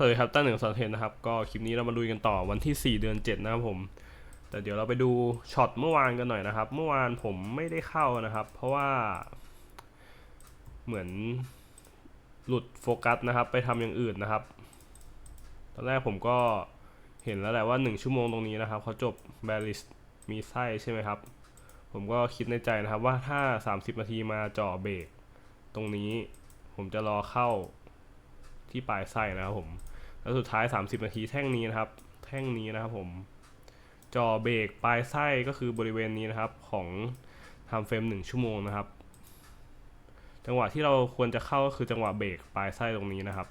สวัสดีครับตั้งหนึ่งสอนเทนนะครับ ก็คลิปนี้เรามาดูกันต่อวันที่ 4 เดือน 7 นะครับผม แต่เดี๋ยวเราไปดูช็อตเมื่อวานกันหน่อยนะครับ เมื่อวานผมไม่ได้เข้านะครับ เพราะว่า เหมือนหลุดโฟกัสนะครับ ไปทำอย่างอื่นนะครับ ตอนแรกผมก็เห็นแล้วแหละว่า 1 ชั่วโมงตรงนี้นะครับเขาจบแบลิสมีไส้ใช่ไหมครับ ผมก็คิดในใจนะครับว่าถ้า 30 นาทีมาจ่อเบรกตรงนี้ ผมจะรอเข้าที่ปลายไส้นะครับผม แล้วสุดท้าย 30 นาทีแท่งนี้นะครับ แท่งนี้นะครับผม จอเบรกปลายไส้ก็คือบริเวณนี้นะครับของทำเฟรม1ชั่วโมงนะครับ จังหวะที่เราควรจะเข้าก็คือจังหวะเบรกปลายไส้ตรงนี้นะครับ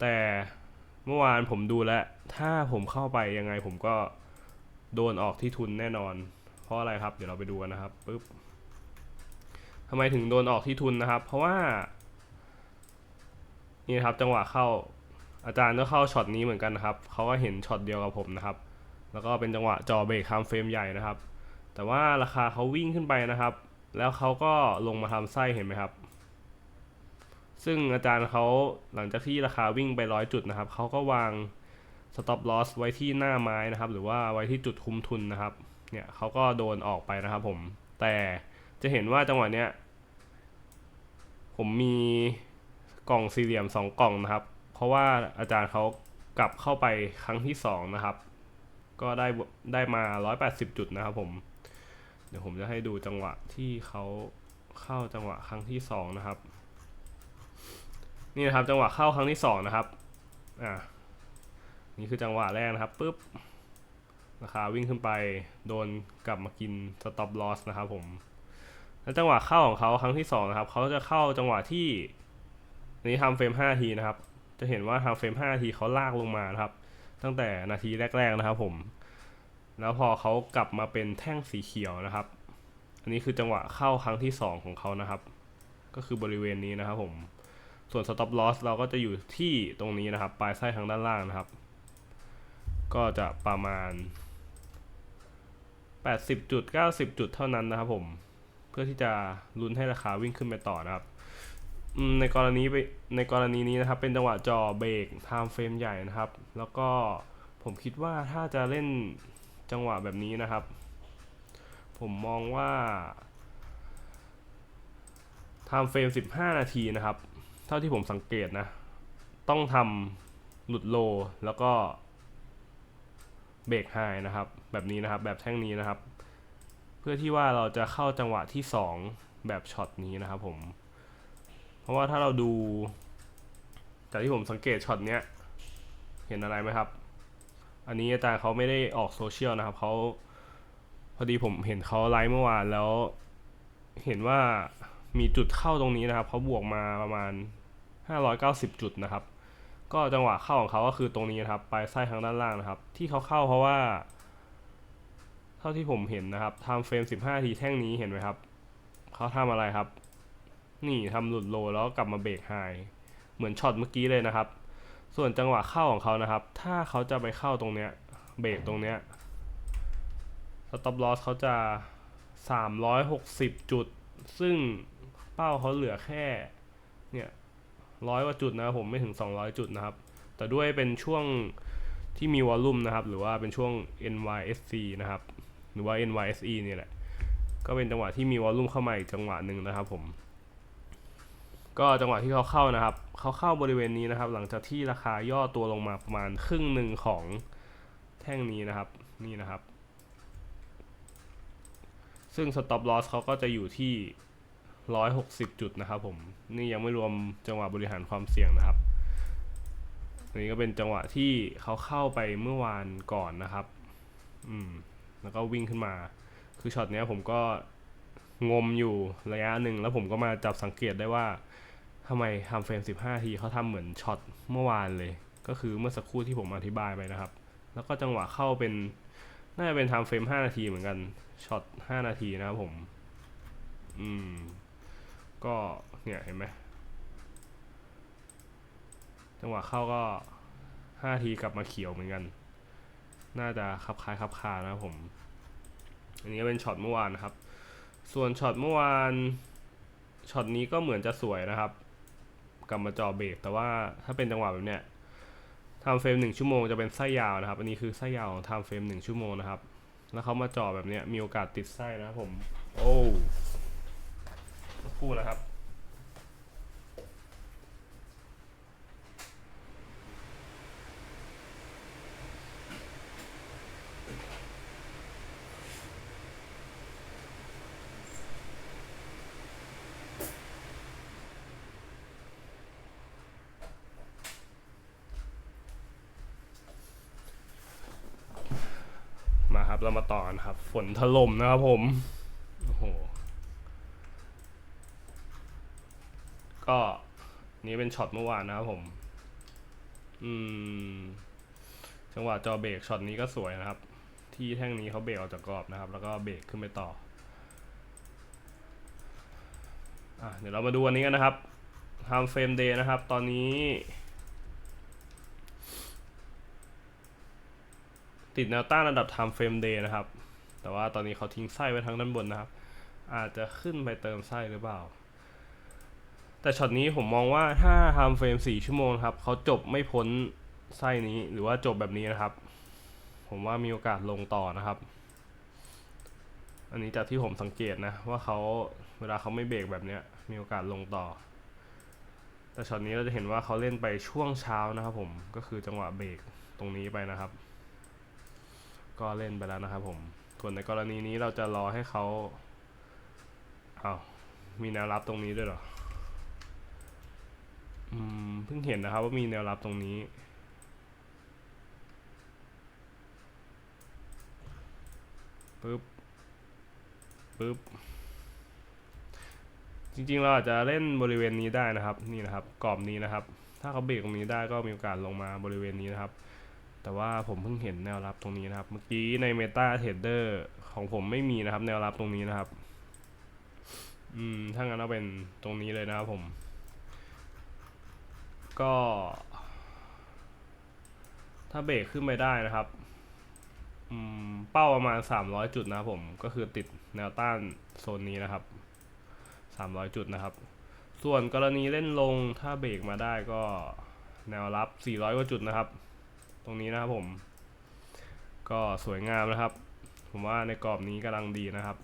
แต่เมื่อวานผมดูแล้ว ถ้าผมเข้าไปยังไงผมก็โดนออกที่ทุนแน่นอน เพราะอะไรครับ เดี๋ยวเราไปดูกันนะครับปึ๊บทำไมถึงโดนออกที่ทุนนะครับ เพราะว่า นี่นครับจังหวะเข้า อาจารย์ก็เข้าช็อตนี้เหมือนกันนะครับเขาก็เห็นช็อตเดียวกับผมนะครับ แล้วก็เป็นจังหวะจอเบรกทำเฟรมใหญ่นะครับ แต่ว่าราคาเขาวิ่งขึ้นไปนะครับ แล้วเขาก็ลงมาทำไส้เห็นไหมครับ ซึ่งอาจารย์เขาหลังจากที่ราคาวิ่งไปร้อยจุดนะครับเขาก็วาง stop loss ไว้ที่หน้าไม้นะครับ หรือว่าไว้ที่จุดคุ้มทุนนะครับ เนี่ยเขาก็โดนออกไปนะครับผม แต่จะเห็นว่าจังหวะเนี้ย ผมมีกล่องสี่เหลี่ยมสองกล่องนะครับ เพราะว่าอาจารย์เขากลับเข้าไปครั้งที่สองนะครับ ก็ได้ได้มา 180 จุดนะครับผม เดี๋ยวผมจะให้ดูจังหวะที่เขาเข้าจังหวะครั้งที่สองนะครับ นี่นะครับจังหวะเข้าครั้งที่สองนะครับ อ่า นี่คือจังหวะแรกนะครับปุ๊บราคาวิ่งขึ้นไปโดนกลับมากิน stop loss นะครับผม แล้วจังหวะเข้าของเขาครั้งที่สองนะครับเขาจะเข้าจังหวะที่นนี้ทำเฟรม5ทีนะครับ จะเห็นว่าทำเฟรม5นาทีเขาลากลงมานะครับ ตั้งแต่นาทีแรก ๆนะครับผม แล้วพอเขากลับมาเป็นแท่งสีเขียวนะครับ อันนี้คือจังหวะเข้าครั้งที่สองของเขานะครับ ก็คือบริเวณนี้นะครับผม ส่วน stop loss เราก็จะอยู่ที่ตรงนี้นะครับ ปลายไส้ทางด้านล่างนะครับ ก็จะประมาณ 80จุด90 จุดเท่านั้นนะครับผม เพื่อที่จะลุ้นให้ราคาวิ่งขึ้นไปต่อนะครับ ในกรณีในกรณีนี้นะครับ เป็นจังหวะจอเบรกไทม์เฟรมใหญ่นะครับ แล้วก็ผมคิดว่าถ้าจะเล่นจังหวะแบบนี้นะครับ ผมมองว่าไทม์เฟรม 15 นาทีนะครับ เท่าที่ผมสังเกตนะ ต้องทำหลุดโลแล้วก็เบรกไฮนะครับ แบบนี้นะครับ แบบแท่งนี้นะครับ เพื่อที่ว่าเราจะเข้าจังหวะที่ 2 แบบช็อตนี้นะครับผม เพราะว่าถ้าเราดู จากที่ผมสังเกตช็อตเนี้ย เห็นอะไรไหมครับ อันนี้อาจารย์เขาไม่ได้ออกโซเชียลนะครับเขาพอดีผมเห็นเขาไลฟ์เมื่อวานแล้วเห็นว่ามีจุดเข้าตรงนี้นะครับเขาบวกมาประมาณ 590 จุดนะครับ ก็จังหวะเข้าของเขาก็คือตรงนี้นะครับปลายไส้ทางด้านล่างนะครับ ที่เขาเข้าเพราะว่า เท่าที่ผมเห็นนะครับทำเฟรม 15 ทีแท่งนี้เห็นไหมครับเขาทำอะไรครับ นี่ทำหลุดโลแล้วกลับมาเบรกไฮเหมือนช็อตเมื่อกี้เลยนะครับ ส่วนจังหวะเข้าของเขานะครับ ถ้าเขาจะไปเข้าตรงเนี้ยเบรกตรงเนี้ยสต็อปลอสเขาจะ 360 จุด ซึ่งเป้าเขาเหลือแค่เนี่ยร้อยกว่าจุดนะผมไม่ถึง 200 จุดนะครับ แต่ด้วยเป็นช่วงที่มีวอลลุ่มนะครับ หรือว่าเป็นช่วง NYSC นะครับ หรือว่า NYSE เนี่ยแหละ ก็เป็นจังหวะที่มีวอลลุ่มเข้ามาอีกจังหวะหนึ่งนะครับผม ก็จังหวะที่เขาเข้านะครับเขาเข้าบริเวณนี้นะครับ หลังจากที่ราคาย่อตัวลงมาประมาณครึ่งหนึ่งของแท่งนี้นะครับนี่นะครับ ซึ่ง stop loss เขาก็จะอยู่ที่ 160 จุดนะครับผมนี่ยังไม่รวมจังหวะบริหารความเสี่ยงนะครับนนี้ก็เป็นจังหวะที่เขาเข้าไปเมื่อวานก่อนนะครับ อืม แล้วก็วิ่งขึ้นมา คือช็อตเนี้ยผมก็ งมอยู่ระยะหนึ่ง แล้วผมก็มาจับสังเกตได้ว่าทำไมทำเฟรม 15 ทีเขาทำเหมือนช็อตเมื่อวานเลย ก็คือเมื่อสักครู่ที่ผมอธิบายไปนะครับ แล้วก็จังหวะเข้าเป็นน่าจะเป็นทำเฟรม 5 นาทีเหมือนกันช็อต 5 นาทีนะครับผม อืม ก็เนี่ยเห็นไหมจังหวะเข้าก็ 5 ทีกลับมาเขียวเหมือนกัน น่าจะคับคล้ายคับคานะครับผม อันนี้ก็เป็นช็อตเมื่อวานนะครับ ส่วนช็อตเมื่อวานช็อตนี้ก็เหมือนจะสวยนะครับกลับมาจอเบรกแต่ว่าถ้าเป็นจังหวะแบบเนี้ยทำเฟรมหนึ่งชั่วโมงจะเป็นไส้ยาวนะครับ อันนี้คือไส้ยาวของทำเฟรมหนึ่งชั่วโมงนะครับ แล้วเขามาจ่อแบบเนี้ยมีโอกาสติดไส้นะครับผม โอ้คู่นะครับ เรามาต่อครับ ฝนถล่มนะครับผม โอ้โห ก็นี่เป็นช็อตเมื่อวานนะครับผม อืม จังหวะจอเบรกช็อตนี้ก็สวยนะครับ ที่แท่งนี้เขาเบรกออกจากกรอบนะครับ แล้วก็เบรกขึ้นไปต่ออะเดี๋ยวเรามาดูอันนี้กันนะครับ time frame day นะครับ ตอนนี้ ติดแนวต้านระดับ time frame day นะครับ แต่ว่าตอนนี้เขาทิ้งไส้ไว้ทางด้านบนนะครับ อาจจะขึ้นไปเติมไส้หรือเปล่า แต่ช็อตนี้ผมมองว่าถ้า time frame 4 ชั่วโมงครับเขาจบไม่พ้นไส้นี้หรือว่าจบแบบนี้นะครับ ผมว่ามีโอกาสลงต่อนะครับ อันนี้จากที่ผมสังเกตนะว่าเขาเวลาเขาไม่เบรกแบบเนี้ยมีโอกาสลงต่อ แต่ช็อตนี้เราจะเห็นว่าเขาเล่นไปช่วงเช้านะครับผมก็คือจังหวะเบรกตรงนี้ไปนะครับ ก็เล่นไปแล้วนะครับผมส่วนในกรณีนี้เราจะรอให้เขาเอามีแนวรับตรงนี้ด้วยเหรอ อืม เพิ่งเห็นนะครับว่ามีแนวรับตรงนี้ ปึ๊บ ปึ๊บ จริงๆ เราอาจจะเล่นบริเวณนี้ได้นะครับ นี่นะครับ กรอบนี้นะครับ ถ้าเขาเบรกตรงนี้ได้ก็มีโอกาสลงมาบริเวณนี้นะครับ แต่ว่าผมเพิ่งเห็นแนวรับตรงนี้นะครับ เมื่อกี้ใน Meta Trader ของผมไม่มีนะครับ แนวรับตรงนี้นะครับ อืม ถ้างั้นเอาเป็นตรงนี้เลยนะครับผม ก็ ถ้าเบรกขึ้นไปได้นะครับ อืม เป้าประมาณ 300 จุดนะครับผม ก็คือติดแนวต้านโซนนี้นะครับ 300 จุดนะครับ ส่วนกรณีเล่นลงถ้าเบรกมาได้ก็แนวรับ 400 กว่าจุดนะครับ ตรงนี้นะครับผม ก็สวยงามนะครับ ผมว่าในกรอบนี้กำลังดีนะครับ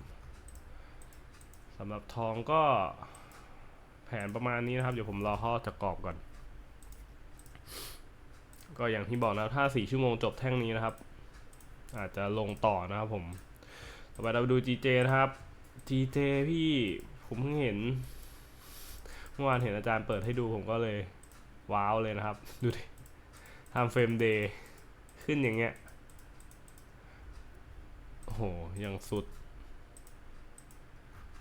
สำหรับทองก็แผนประมาณนี้นะครับ เดี๋ยวผมรอห่อจากรอบก่อน ก็อย่างที่บอกนะถ้า4ชั่วโมงจบแท่งนี้นะครับ อาจจะลงต่อนะครับผม ต่อไปเราดู GJ นะครับ GJ พี่ผมเพิ่งเห็นเมื่อวานเห็นอาจารย์เปิดให้ดูผมก็เลยว้าวเลยนะครับ ดูดิ ทำเฟรมเดย์ขึ้นอย่างเงี้ย โอ้โห ยังสุด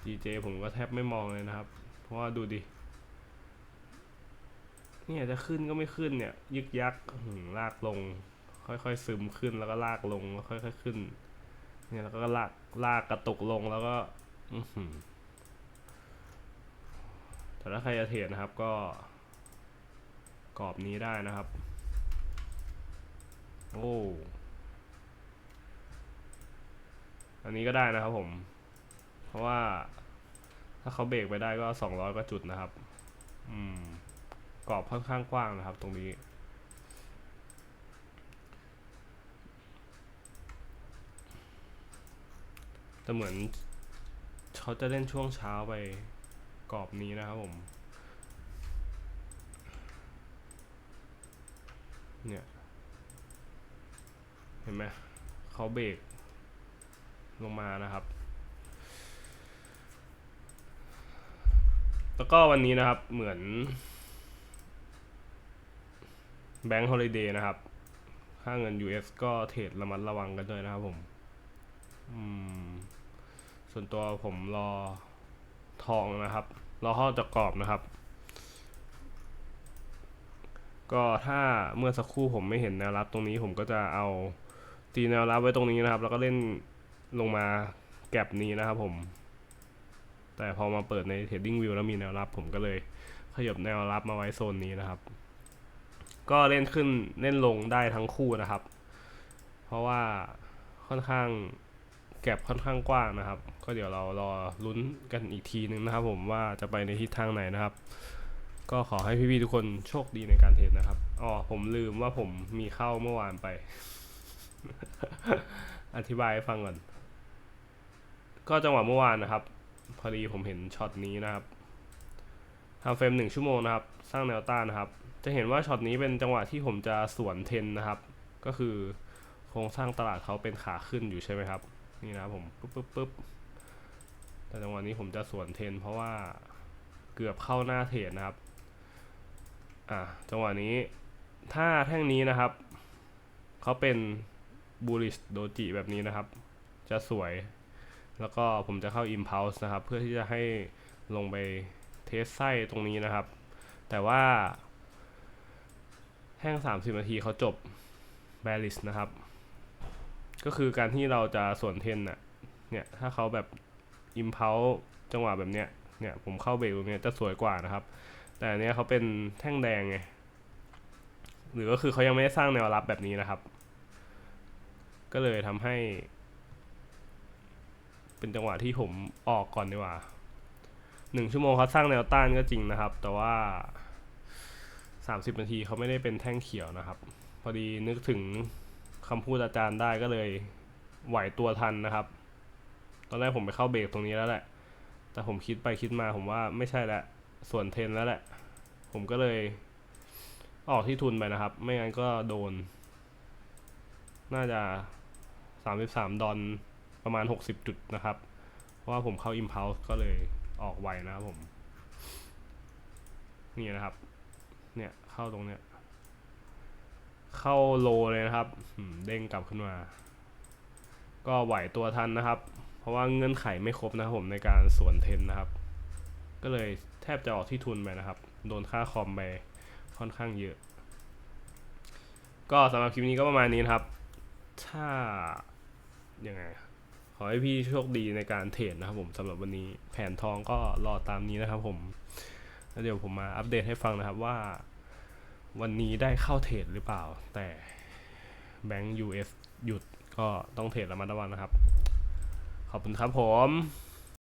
DJ ผมก็แทบไม่มองเลยนะครับ เพราะว่าดูดิ เนี่ยจะขึ้นก็ไม่ขึ้นเนี่ย ยึกยักหือลากลง ค่อยๆซึมขึ้นแล้วก็ลากลงแล้วค่อยๆขึ้น เนี่ยแล้วก็ลากลากกระตุกลงแล้วก็อือหือแต่ถ้าใครจะเทรดนะครับก็กรอบนี้ได้นะครับ โอ้ อันนี้ก็ได้นะครับผม เพราะว่าถ้าเขาเบรกไปได้ก็สองร้อยกว่าจุดนะครับ อืม กรอบค่อนข้างกว้างนะครับ ตรงนี้ แต่เหมือนเขาจะเล่นช่วงเช้าไปกรอบนี้นะครับผม เนี่ย ห็นไหมเขาเบรกลงมานะครับ แล้วก็วันนี้นะครับเหมือนแบงค์ฮอลิเดย์นะครับ ค่าเงิน US ก็เทรดระมัดระวังกันด้วยนะครับผมอืมส่วนตัวผมรอทองนะครับ รอห่อจากกรอบนะครับ ก็ถ้าเมื่อสักครู่ผมไม่เห็นแนวรับตรงนี้ผมก็จะเอา ตีแนวรับไว้ตรงนี้นะครับ แล้วก็เล่นลงมาแก็บนี้นะครับผม แต่พอมาเปิดใน Trading View แล้วมีแนวรับผมก็เลยขยับแนวรับมาไว้โซนนี้นะครับ ก็เล่นขึ้นเล่นลงได้ทั้งคู่นะครับ เพราะว่าค่อนข้างแก็บค่อนข้างกว้างนะครับ ก็เดี๋ยวเรารอลุ้นกันอีกทีนึงนะครับ ผมว่าจะไปในทิศทางไหนนะครับ ก็ขอให้พี่ๆทุกคนโชคดีในการเทรดนะครับอ๋อผมลืมว่าผมมีเข้าเมื่อวานไป อธิบายให้ฟังก่อน ก็จังหวะเมื่อวานนะครับ พอดีผมเห็นช็อตนี้นะครับทำเฟรมหนึ่งชั่วโมงนะครับ สร้างแนวต้านนะครับ จะเห็นว่าช็อตนี้เป็นจังหวะที่ผมจะสวนเทนนะครับ ก็คือโครงสร้างตลาดเขาเป็นขาขึ้นอยู่ใช่ไหมครับ นี่นะครับผมปุ๊บปุ๊บปุ๊บแต่จังหวะนี้ผมจะสวนเทน เพราะว่าเกือบเข้าหน้าเทรดนะครับ อะจังหวะนี้ถ้าแท่งนี้นะครับเขาเป็น bullish doji แบบนี้นะครับ จะสวย แล้วก็ผมจะเข้า impulse นะครับ เพื่อที่จะให้ลงไปเทสไส้ตรงนี้นะครับ แต่ว่าแท่ง30 นาทีเขาจบ bearish นะครับ ก็คือการที่เราจะส่วนเทนน่ะเนี่ย ถ้าเขาแบบ impulse จังหวะแบบเนี้ยเนี่ย ผมเข้าเบรกตรงนี้จะสวยกว่านะครับ แต่อันเนี้ยเขาเป็นแท่งแดงไงหรือก็คือเขายังไม่ได้สร้างแนวรับแบบนี้นะครับ ก็เลยทำให้ เป็นจังหวะที่ผมออกก่อนดีกว่าหนึ่งชั่วโมงเขาสร้างแนวต้านก็จริงนะครับ แต่ว่าสามสิบนาทีเขาไม่ได้เป็นแท่งเขียวนะครับ พอดีนึกถึงคำพูดอาจารย์ได้ก็เลยไหวตัวทันนะครับ ตอนแรกผมไปเข้าเบรกตรงนี้แล้วแหละ แต่ผมคิดไปคิดมาผมว่าไม่ใช่แล้วส่วนเทนแล้วแหละ ผมก็เลยออกที่ทุนไปนะครับ ไม่งั้นก็โดน น่าจะ สามสิบสามดอลประมาณหกสิบจุดนะครับ เพราะว่าผมเข้า Impulse ก็เลยออกไวนะครับผม นี่นะครับ เนี่ยเข้าตรงเนี้ย เข้าโลเลยนะครับเด้งกลับขึ้นมา ก็ไหวตัวทันนะครับ เพราะว่าเงื่อนไขไม่ครบนะครับผมในการสวนเทนนะครับ ก็เลยแทบจะออกที่ทุนไปนะครับ โดนค่าคอมไปค่อนข้างเยอะ ก็สำหรับคลิปนี้ก็ประมาณนี้นครับ ถ้า ยังไง ขอให้พี่โชคดีในการเทรดนะครับผมสำหรับวันนี้แผนทองก็รอตามนี้นะครับผมแล้วเดี๋ยวผมมาอัปเดตให้ฟังนะครับว่า วันนี้ได้เข้าเทรดหรือเปล่า แต่แบงก์ US หยุดก็ต้องเทรดระมัดระวังนะครับ ขอบคุณครับผม